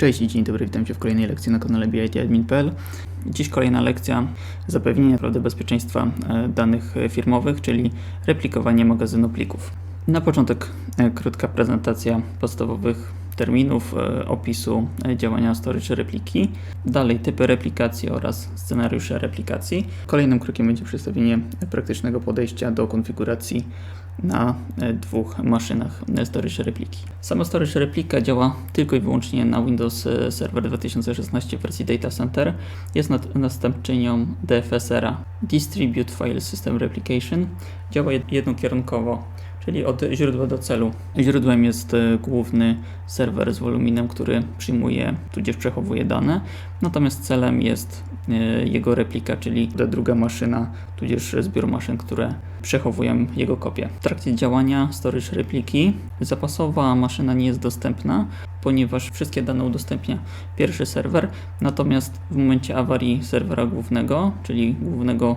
Cześć i dzień dobry, witam Cię w kolejnej lekcji na kanale BITadmin.pl. Dziś kolejna lekcja zapewnienia naprawdę bezpieczeństwa e, danych firmowych, czyli replikowanie magazynu plików. Na początek e, krótka prezentacja podstawowych terminów, e, opisu działania storage repliki, dalej typy replikacji oraz scenariusze replikacji. Kolejnym krokiem będzie przedstawienie praktycznego podejścia do konfiguracji na e, dwóch maszynach storage repliki. Sama storage replika działa tylko i wyłącznie na Windows e, Server 2016 wersji Data Center. Jest następczynią DFSR-a Distribute File System Replication. Działa jednokierunkowo czyli od źródła do celu. Źródłem jest e, główny serwer z woluminem, który przyjmuje tudzież przechowuje dane, natomiast celem jest jego replika, czyli druga maszyna, tudzież zbiór maszyn, które przechowują jego kopię. W trakcie działania storage repliki zapasowa maszyna nie jest dostępna, ponieważ wszystkie dane udostępnia pierwszy serwer, natomiast w momencie awarii serwera głównego, czyli głównego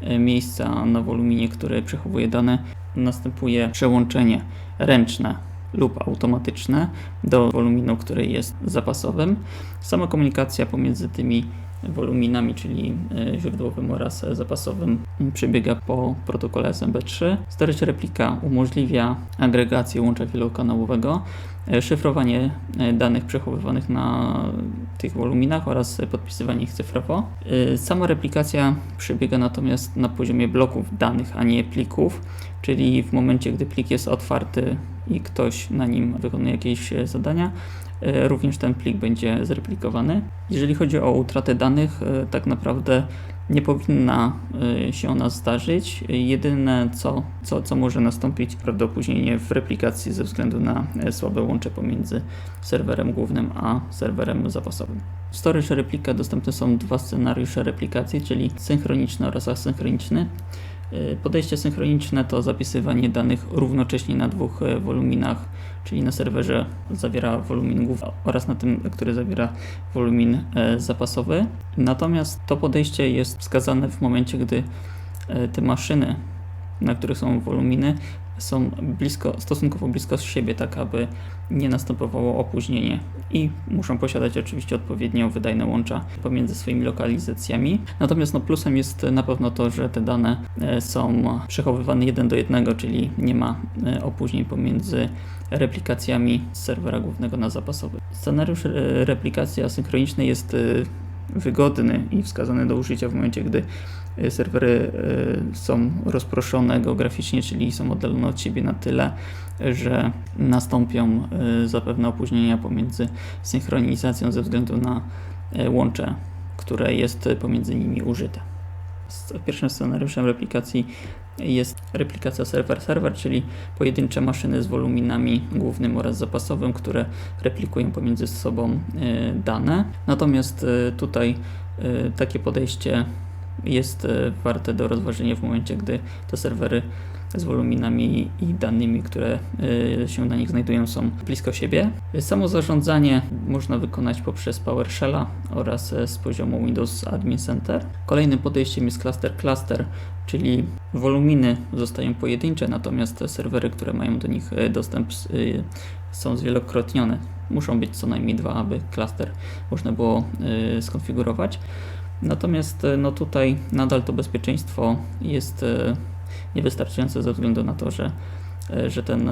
e, miejsca na woluminie, które przechowuje dane, następuje przełączenie ręczne lub automatyczne do woluminu, który jest zapasowym. Sama komunikacja pomiędzy tymi woluminami, czyli e, źródłowym oraz zapasowym, przebiega po protokole SMB3. Storage replika umożliwia agregację łącza wielokanałowego, e, szyfrowanie e, danych przechowywanych na tych woluminach oraz podpisywanie ich cyfrowo. Sama replikacja przebiega natomiast na poziomie bloków danych, a nie plików, czyli w momencie, gdy plik jest otwarty i ktoś na nim wykonuje jakieś zadania, również ten plik będzie zreplikowany. Jeżeli chodzi o utratę danych, e, tak naprawdę nie powinna e, się ona zdarzyć. Jedyne, co, co, co może nastąpić, prawda, opóźnienie w replikacji ze względu na słabe łącze pomiędzy serwerem głównym a serwerem zapasowym. W storage replika dostępne są dwa scenariusze replikacji, czyli synchroniczny oraz asynchroniczny. E, podejście synchroniczne to zapisywanie danych równocześnie na dwóch e, woluminach, czyli na serwerze zawiera wolumin główny oraz na tym, który zawiera wolumin e, zapasowy. Natomiast to podejście jest wskazane w momencie, gdy te maszyny, na których są woluminy, są blisko, stosunkowo blisko siebie, tak aby nie następowało opóźnienie i muszą posiadać oczywiście odpowiednio wydajne łącza pomiędzy swoimi lokalizacjami. Natomiast no, plusem jest na pewno to, że te dane e, są przechowywane jeden do jednego, czyli nie ma e, opóźnień pomiędzy replikacjami z serwera głównego na zapasowy. Scenariusz e, replikacji asynchronicznej jest wygodny i wskazany do użycia w momencie, gdy e, serwery e, są rozproszone geograficznie, czyli są oddalone od siebie na tyle, że nastąpią e, zapewne opóźnienia pomiędzy synchronizacją ze względu na łącze, które jest pomiędzy nimi użyte. Pierwszym scenariuszem replikacji jest replikacja serwer-serwer, czyli pojedyncze maszyny z woluminami głównym oraz zapasowym, które replikują pomiędzy sobą e, dane. Natomiast e, tutaj e, takie podejście jest warte do rozważenia w momencie, gdy te serwery z woluminami i danymi, które się na nich znajdują, są blisko siebie. Samo zarządzanie można wykonać poprzez PowerShella oraz z poziomu Windows Admin Center. Kolejnym podejściem jest cluster cluster, czyli woluminy zostają pojedyncze, natomiast serwery, które mają do nich e, dostęp e, są zwielokrotnione. Muszą być co najmniej dwa, aby klaster można było e, skonfigurować. Natomiast no tutaj nadal to bezpieczeństwo jest niewystarczające ze względu na to, że, że, ten,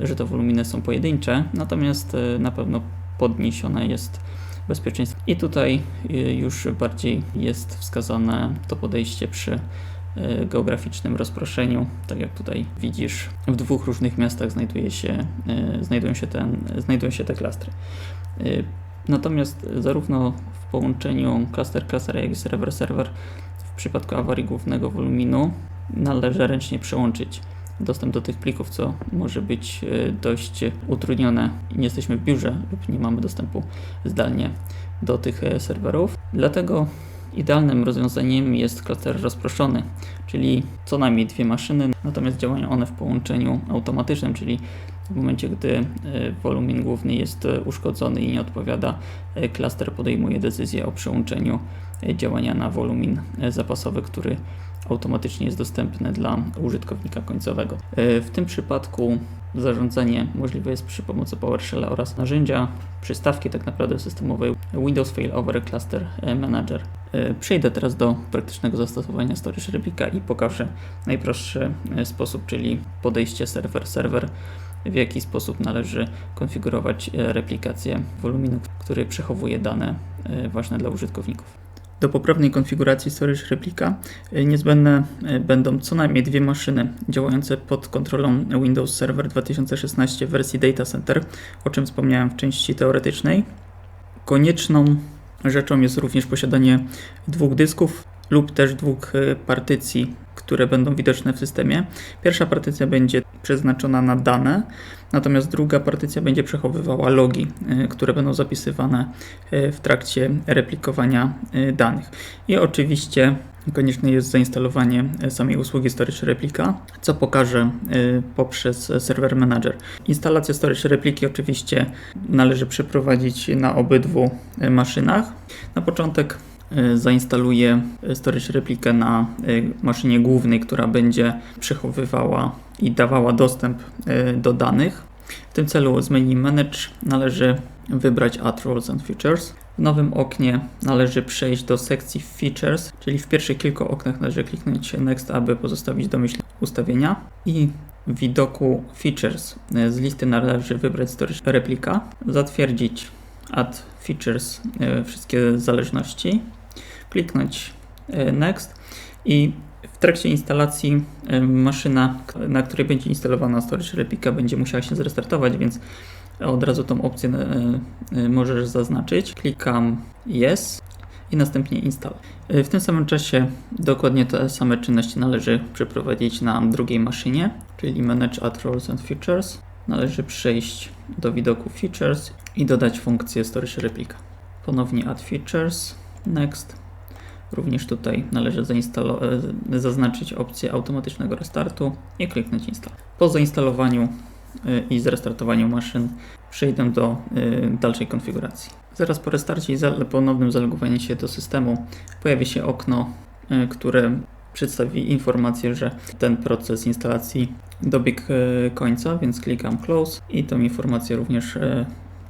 że te woluminy są pojedyncze, natomiast na pewno podniesione jest bezpieczeństwo. I tutaj już bardziej jest wskazane to podejście przy E, geograficznym rozproszeniu. Tak jak tutaj widzisz, w dwóch różnych miastach znajduje się, e, znajdują, się ten, znajdują się te klastry. E, natomiast zarówno w połączeniu cluster-cluster, jak i server-server w przypadku awarii głównego woluminu należy ręcznie przełączyć dostęp do tych plików, co może być dość utrudnione. Nie jesteśmy w biurze lub nie mamy dostępu zdalnie do tych serwerów. Dlatego Idealnym rozwiązaniem jest klaster rozproszony, czyli co najmniej dwie maszyny, natomiast działają one w połączeniu automatycznym, czyli w momencie, gdy e, wolumin główny jest e, uszkodzony i nie odpowiada, e, klaster podejmuje decyzję o przełączeniu działania na wolumin zapasowy, który automatycznie jest dostępne dla użytkownika końcowego. E, w tym przypadku zarządzanie możliwe jest przy pomocy PowerShell oraz narzędzia, przystawki tak naprawdę systemowej Windows Failover Cluster Manager. E, przejdę teraz do praktycznego zastosowania Storage Replika i pokażę najprostszy sposób, czyli podejście serwer-serwer w jaki sposób należy konfigurować replikację woluminu, który przechowuje dane ważne dla użytkowników. Do poprawnej konfiguracji Storage Replika e, niezbędne e, będą co najmniej dwie maszyny działające pod kontrolą Windows Server 2016 w wersji Data Center, o czym wspomniałem w części teoretycznej. Konieczną rzeczą jest również posiadanie dwóch dysków lub też dwóch e, partycji które będą widoczne w systemie. Pierwsza partycja będzie przeznaczona na dane, natomiast druga partycja będzie przechowywała logi, y, które będą zapisywane y, w trakcie replikowania y, danych. I oczywiście konieczne jest zainstalowanie samej usługi Storage Replika, co pokażę poprzez Server Manager. Instalację Storage Repliki oczywiście należy przeprowadzić na obydwu maszynach. Na początek zainstaluję storage replikę na e, maszynie głównej, która będzie przechowywała i dawała dostęp e, do danych. W tym celu z menu Manage należy wybrać Add Roles and Features. W nowym oknie należy przejść do sekcji Features, czyli w pierwszych kilku oknach należy kliknąć Next, aby pozostawić domyślne ustawienia i w widoku Features z listy należy wybrać Storage Replika, zatwierdzić Add Features wszystkie zależności kliknąć e, Next i w trakcie instalacji e, maszyna, na której będzie instalowana storage replika będzie musiała się zrestartować, więc od razu tą opcję e, możesz zaznaczyć. Klikam Yes i następnie install. W tym samym czasie dokładnie te same czynności należy przeprowadzić na drugiej maszynie, czyli Manage Add Roles and Features. Należy przejść do widoku Features i dodać funkcję Storage Replica. Ponownie Add Features, Next Również tutaj należy e, zaznaczyć opcję automatycznego restartu i kliknąć install. Po zainstalowaniu e, i zrestartowaniu maszyn przejdę do e, dalszej konfiguracji. Zaraz po restarcie i ponownym zalogowaniu się do systemu pojawi się okno, które przedstawi informację, że ten proces instalacji dobiegł końca, więc klikam close i tą informację również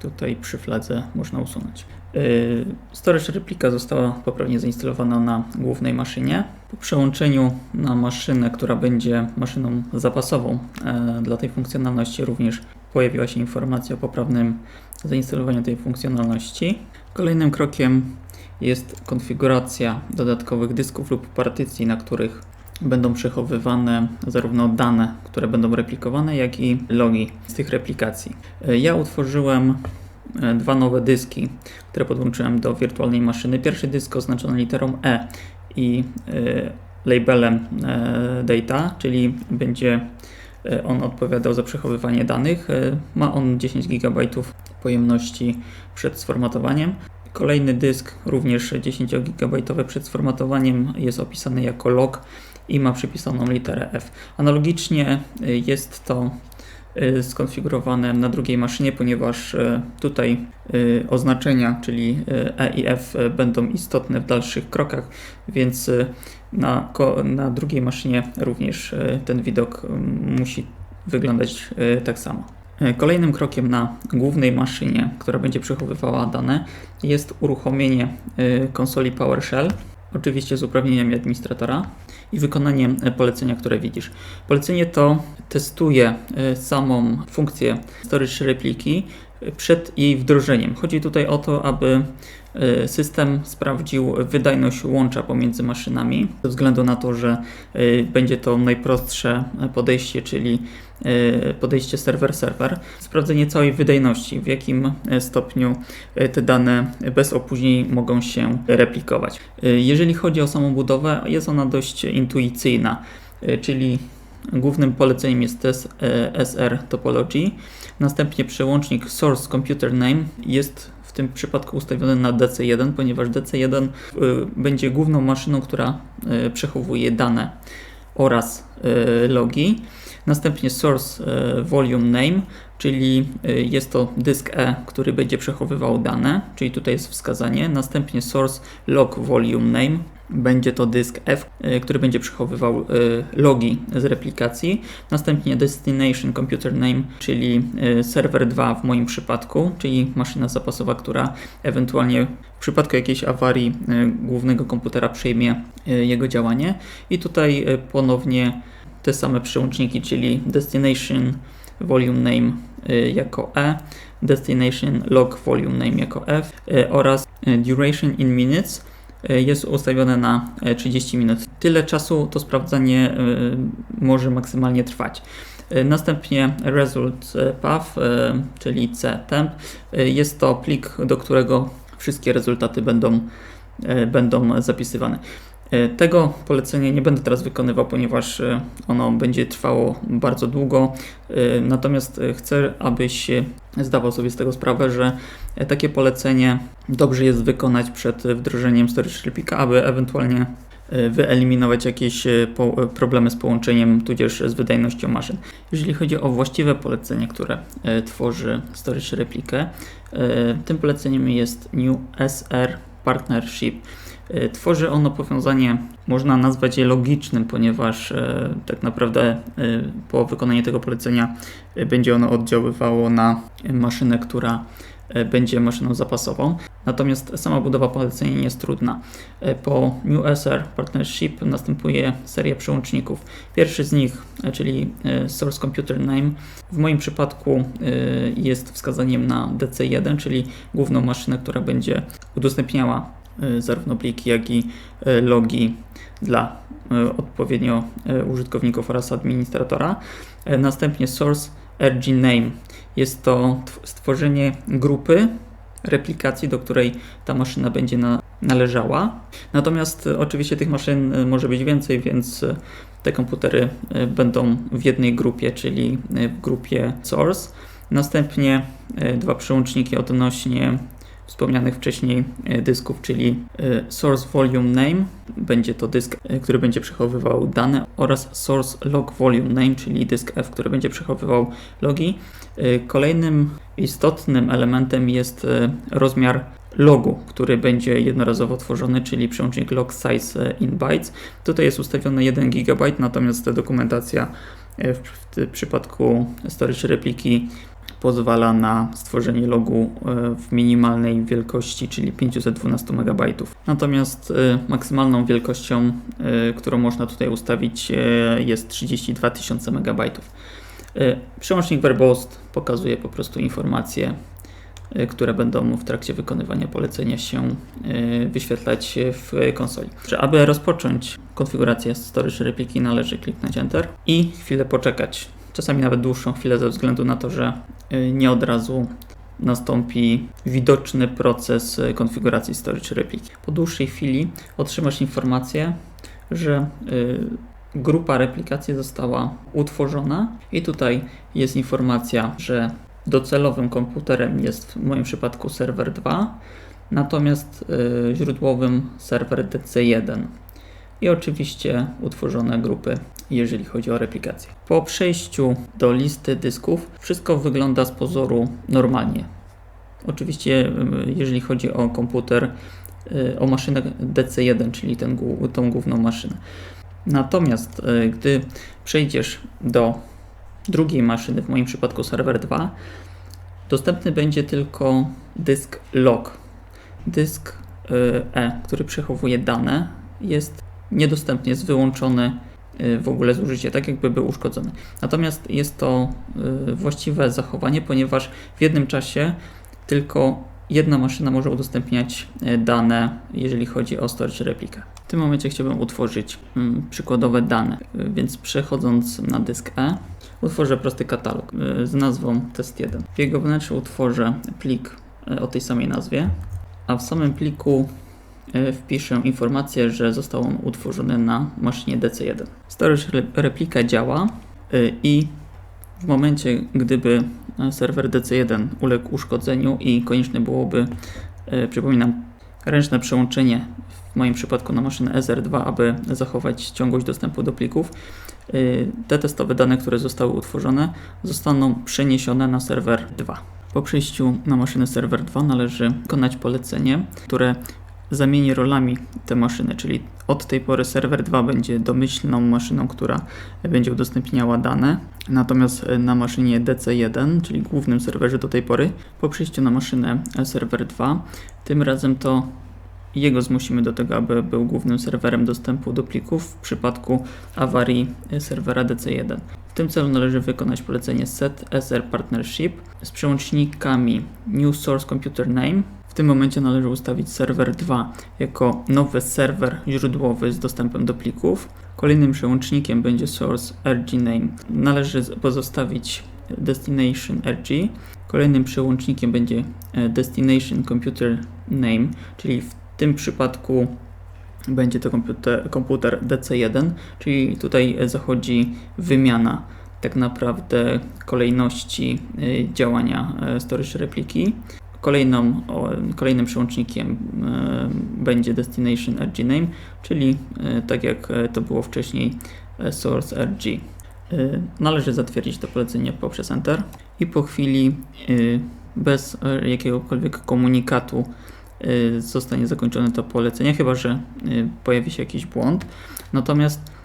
tutaj przy fladze można usunąć. Y, storage replika została poprawnie zainstalowana na głównej maszynie. Po przełączeniu na maszynę, która będzie maszyną zapasową e, dla tej funkcjonalności, również pojawiła się informacja o poprawnym zainstalowaniu tej funkcjonalności. Kolejnym krokiem jest konfiguracja dodatkowych dysków lub partycji, na których będą przechowywane zarówno dane, które będą replikowane, jak i logi z tych replikacji. E, ja utworzyłem dwa nowe dyski, które podłączyłem do wirtualnej maszyny. Pierwszy dysk oznaczony literą E i e, labelem e, data, czyli będzie on odpowiadał za przechowywanie danych. Ma on 10 GB pojemności przed sformatowaniem. Kolejny dysk, również 10 GB przed sformatowaniem, jest opisany jako log i ma przypisaną literę F. Analogicznie jest to skonfigurowane na drugiej maszynie, ponieważ y, tutaj y, oznaczenia, czyli E i F będą istotne w dalszych krokach, więc na, na drugiej maszynie również ten widok musi wyglądać tak samo. Kolejnym krokiem na głównej maszynie, która będzie przechowywała dane, jest uruchomienie konsoli PowerShell, oczywiście z uprawnieniami administratora i wykonanie polecenia, które widzisz. Polecenie to testuje e, samą funkcję storage repliki przed jej wdrożeniem. Chodzi tutaj o to, aby e, system sprawdził wydajność łącza pomiędzy maszynami, ze względu na to, że e, będzie to najprostsze podejście, czyli podejście serwer-serwer. Sprawdzenie całej wydajności, w jakim stopniu te dane bez opóźnień mogą się replikować. Jeżeli chodzi o samą budowę, jest ona dość intuicyjna, czyli Głównym poleceniem jest test SR Topology. Następnie przełącznik Source Computer Name jest w tym przypadku ustawiony na DC1, ponieważ DC1 y, będzie główną maszyną, która y, przechowuje dane oraz y, logi. Następnie Source Volume Name, czyli jest to dysk E, który będzie przechowywał dane, czyli tutaj jest wskazanie. Następnie Source Log Volume Name, będzie to dysk F, y, który będzie przechowywał y, logi z replikacji. Następnie Destination Computer Name, czyli y, serwer 2 w moim przypadku, czyli maszyna zapasowa, która ewentualnie w przypadku jakiejś awarii głównego komputera przejmie jego działanie. I tutaj ponownie te same przełączniki, czyli Destination Volume Name jako E, Destination Log Volume Name jako F oraz Duration in Minutes E, jest ustawione na 30 e, minut. Tyle czasu to sprawdzanie e, może maksymalnie trwać. Następnie result path, czyli ctemp, jest to plik, do którego wszystkie rezultaty będą, będą zapisywane. E, tego polecenia nie będę teraz wykonywał, ponieważ e, ono będzie trwało bardzo długo. E, natomiast chcę, abyś zdawał sobie z tego sprawę, że takie polecenie dobrze jest wykonać przed wdrożeniem Storage Replica, aby ewentualnie wyeliminować jakieś problemy z połączeniem, tudzież z wydajnością maszyn. Jeżeli chodzi o właściwe polecenie, które tworzy Storage Replikę, tym poleceniem jest New SR Partnership. E, tworzy ono powiązanie, można nazwać je logicznym, ponieważ e, tak naprawdę e, po wykonaniu tego polecenia będzie ono oddziaływało na maszynę, która będzie maszyną zapasową. Natomiast sama budowa polecenia nie jest trudna. Po New SR Partnership następuje seria przełączników. Pierwszy z nich, czyli Source Computer Name, w moim przypadku jest wskazaniem na DC1, czyli główną maszynę, która będzie udostępniała E, zarówno pliki, jak i e, logi dla e, odpowiednio użytkowników oraz administratora. Następnie source RG name. Jest to stworzenie grupy replikacji, do której ta maszyna będzie na, należała. Natomiast oczywiście tych maszyn może być więcej, więc te komputery będą w jednej grupie, czyli w grupie source. Następnie dwa przełączniki odnośnie wspomnianych wcześniej e, dysków, czyli e, Source Volume Name, będzie to dysk, e, który będzie przechowywał dane oraz Source Log Volume Name, czyli dysk F, który będzie przechowywał logi. Kolejnym istotnym elementem jest rozmiar logu, który będzie jednorazowo tworzony, czyli przełącznik log size in bytes. Tutaj jest ustawiony 1 GB, natomiast dokumentacja w przypadku storage repliki pozwala na stworzenie logu e, w minimalnej wielkości, czyli 512 MB. Natomiast e, maksymalną wielkością, e, którą można tutaj ustawić jest 32 000 MB. Przełącznik Verbost pokazuje po prostu informacje, które będą w trakcie wykonywania polecenia się wyświetlać w konsoli. Aby rozpocząć konfigurację storage repliki należy kliknąć Enter i chwilę poczekać czasami nawet dłuższą chwilę ze względu na to, że y, nie od razu nastąpi widoczny proces y, konfiguracji storage repliki. Po dłuższej chwili otrzymasz informację, że y, grupa replikacji została utworzona i tutaj jest informacja, że docelowym komputerem jest w moim przypadku serwer 2, natomiast źródłowym serwer DC1 i oczywiście utworzone grupy, jeżeli chodzi o replikację. Po przejściu do listy dysków wszystko wygląda z pozoru normalnie. Oczywiście, jeżeli chodzi o komputer, y, o maszynę DC1, czyli ten, tą główną maszynę. Natomiast y, gdy przejdziesz do drugiej maszyny, w moim przypadku serwer 2, dostępny będzie tylko dysk log. Dysk y, E, który przechowuje dane, jest niedostępny, jest wyłączony y, w ogóle z użycia, tak jakby był uszkodzony. Natomiast jest to y, właściwe zachowanie, ponieważ w jednym czasie tylko jedna maszyna może udostępniać y, dane, jeżeli chodzi o storage replikę. W tym momencie chciałbym utworzyć mm, przykładowe dane, więc przechodząc na dysk E, utworzę prosty katalog z nazwą test1. W jego wnętrzu utworzę plik o tej samej nazwie, a w samym pliku wpiszę informację, że został on utworzony na maszynie DC1. Storage replika działa e, i w momencie, gdyby serwer DC1 uległ uszkodzeniu i konieczne byłoby, e, przypominam, ręczne przełączenie w moim przypadku na maszynę SR2, aby zachować ciągłość dostępu do plików, te testowe dane, które zostały utworzone, zostaną przeniesione na serwer 2. Po przejściu na maszynę serwer 2 należy wykonać polecenie, które zamieni rolami te maszyny, czyli od tej pory serwer 2 będzie domyślną maszyną, która będzie udostępniała dane, natomiast na maszynie DC1, czyli głównym serwerze do tej pory, po przejściu na maszynę serwer 2, tym razem to jego zmusimy do tego, aby był głównym serwerem dostępu do plików w przypadku awarii serwera DC1. W tym celu należy wykonać polecenie set sr partnership z przełącznikami new source computer name. Tym momencie należy ustawić serwer 2 jako nowy serwer źródłowy z dostępem do plików. Kolejnym przełącznikiem będzie source rg name. Należy pozostawić destination rg. Kolejnym przełącznikiem będzie e, destination computer name, czyli w tym przypadku będzie to komputer, komputer DC1, czyli tutaj zachodzi wymiana tak naprawdę kolejności y, działania storage repliki. Kolejną, kolejnym przełącznikiem y, będzie destination RG name, czyli tak jak to było wcześniej source RG. Należy zatwierdzić to polecenie poprzez Enter i po chwili bez jakiegokolwiek komunikatu zostanie zakończone to polecenie, chyba że pojawi się jakiś błąd. Natomiast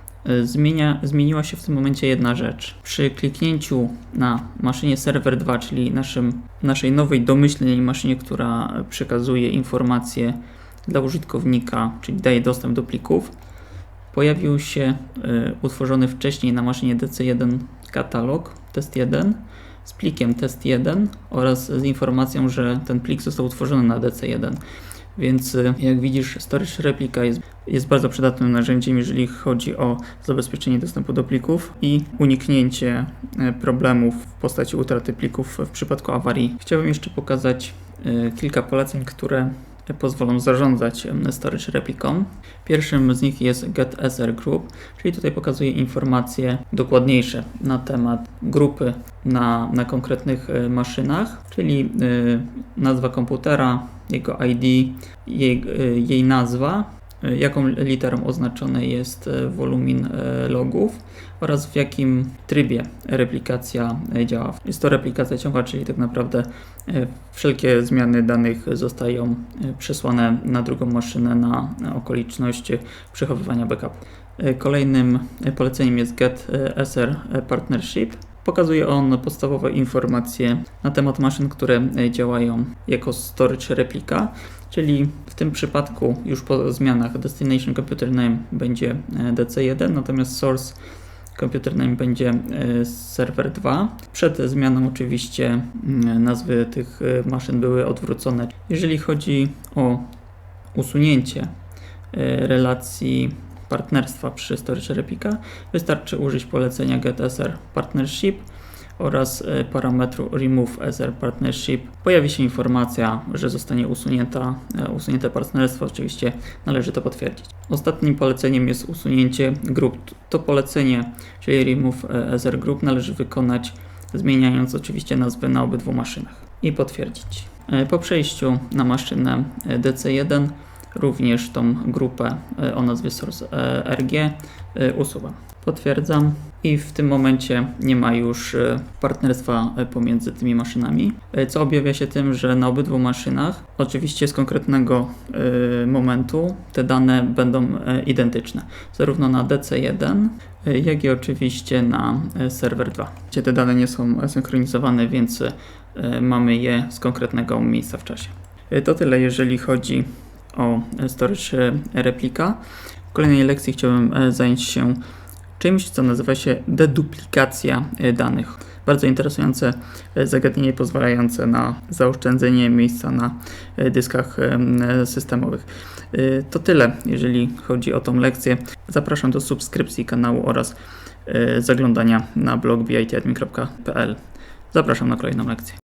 zmienia, zmieniła się w tym momencie jedna rzecz. Przy kliknięciu na maszynie server 2, czyli naszym, naszej nowej domyślnej maszynie, która przekazuje informacje dla użytkownika, czyli daje dostęp do plików, pojawił się utworzony wcześniej na maszynie DC1 katalog test1 z plikiem test1 oraz z informacją, że ten plik został utworzony na DC1. Więc y, jak widzisz, Storage Replica jest, jest bardzo przydatnym narzędziem, jeżeli chodzi o zabezpieczenie dostępu do plików i uniknięcie y, problemów w postaci utraty plików w przypadku awarii. Chciałbym jeszcze pokazać y, kilka poleceń, które pozwolą zarządzać storage repliką. Pierwszym z nich jest getSR group, czyli tutaj pokazuje informacje dokładniejsze na temat grupy na, na konkretnych e, maszynach, czyli nazwa komputera, jego ID, jej, y, jej nazwa, y, jaką literą oznaczony jest wolumin logów oraz w jakim trybie replikacja działa. Jest to replikacja ciągła, czyli tak naprawdę wszelkie zmiany danych zostają przesłane na drugą maszynę na okoliczność przechowywania backupu. Kolejnym poleceniem jest Get SR Partnership Pokazuje on podstawowe informacje na temat maszyn, które e, działają jako storage replika, czyli w tym przypadku już po zmianach Destination Computer Name będzie e, DC1, natomiast Source Computer Name będzie e, Server 2. Przed zmianą oczywiście mm, nazwy tych maszyn były odwrócone. Jeżeli chodzi o usunięcie relacji partnerstwa przy Storage Replica, wystarczy użyć polecenia getSR partnership oraz e, parametru remove SR partnership. Pojawi się informacja, że zostanie usunięta, e, usunięte partnerstwo, oczywiście należy to potwierdzić. Ostatnim poleceniem jest usunięcie grup. To polecenie, czyli remove e, SR group należy wykonać zmieniając oczywiście nazwy na obydwu maszynach i potwierdzić. Po przejściu na maszynę DC1 również tą grupę e, o nazwie source e, RG e, usuwam. Potwierdzam i w tym momencie nie ma już partnerstwa pomiędzy tymi maszynami, co objawia się tym, że na obydwu maszynach, oczywiście z konkretnego momentu, te dane będą identyczne, zarówno na DC1, jak i oczywiście na serwer 2, gdzie te dane nie są synchronizowane, więc mamy je z konkretnego miejsca w czasie. To tyle, jeżeli chodzi o storage replika. W kolejnej lekcji chciałbym e, zająć się czymś, co nazywa się deduplikacja e, danych. Bardzo interesujące e, zagadnienie pozwalające na zaoszczędzenie miejsca na dyskach systemowych. To tyle, jeżeli chodzi o tą lekcję. Zapraszam do subskrypcji kanału oraz zaglądania na blog bitadmin.pl. Zapraszam na kolejną lekcję.